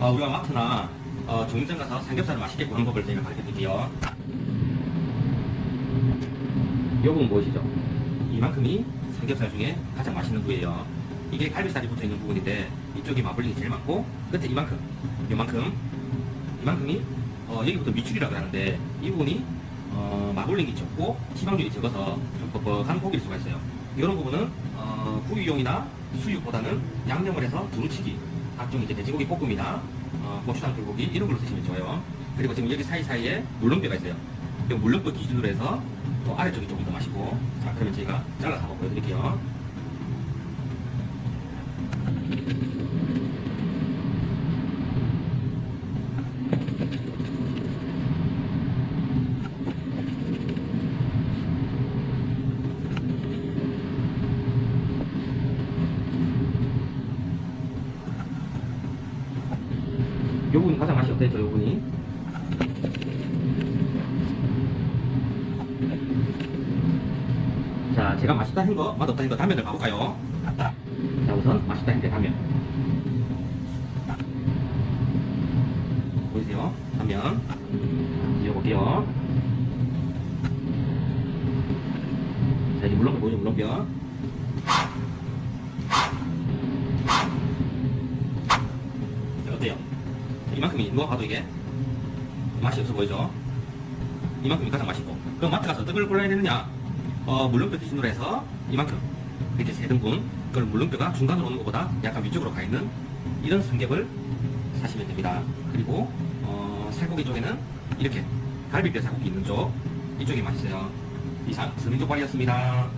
어, 우리가 마트나 어, 정육점 가서 삼겹살을 맛있게 구는 법을 저희가 가르쳐 드릴게요. 이 부분 보이시죠? 이만큼이 삼겹살 중에 가장 맛있는 부위예요. 이게 갈비살이 붙어 있는 부분인데 이쪽이 마블링이 제일 많고 끝에 이만큼, 이만큼, 이만큼이 어, 여기부터 미출이라고 하는데 이 부분이 어, 마블링이 적고 지방률이 적어서 좀 뻑뻑한 고기일 수가 있어요. 이런 부분은 어, 구이용이나 수육보다는 양념을 해서 두루치기, 각종 이제 돼지고기 볶음이나 어, 고추장 불고기 이런 걸로 드시면 좋아요. 그리고 지금 여기 사이사이에 물렁뼈가 있어요. 이 물렁뼈 기준으로 해서 또 아래쪽이 조금 더 맛있고 자 그러면 저희가 잘라서 한번 보여드릴게요. 요 부분이 가장 맛이 어땠죠, 요 부분이? 자, 제가 맛있다 한 거, 맛없다 한거 단면을 가볼까요? 자, 우선 맛있다 한게 단면. 보이세요? 단면. 이어볼게요. 자, 이제 물렁뼈 보이죠, 물렁뼈. 자, 어때요? 이만큼이 누가 봐도 이게 맛이 없어 보이죠? 이만큼이 가장 맛있고. 그럼 마트 가서 걸 골라야 되느냐? 어, 물렁뼈 기준으로 해서 이만큼. 이렇게 세 등분. 그걸 물렁뼈가 중간으로 오는 것보다 약간 위쪽으로 가 있는 이런 삼겹을 사시면 됩니다. 그리고 어, 살코기 쪽에는 이렇게 갈비뼈 살코기 있는 쪽. 이쪽이 맛있어요. 이상 서민족발이었습니다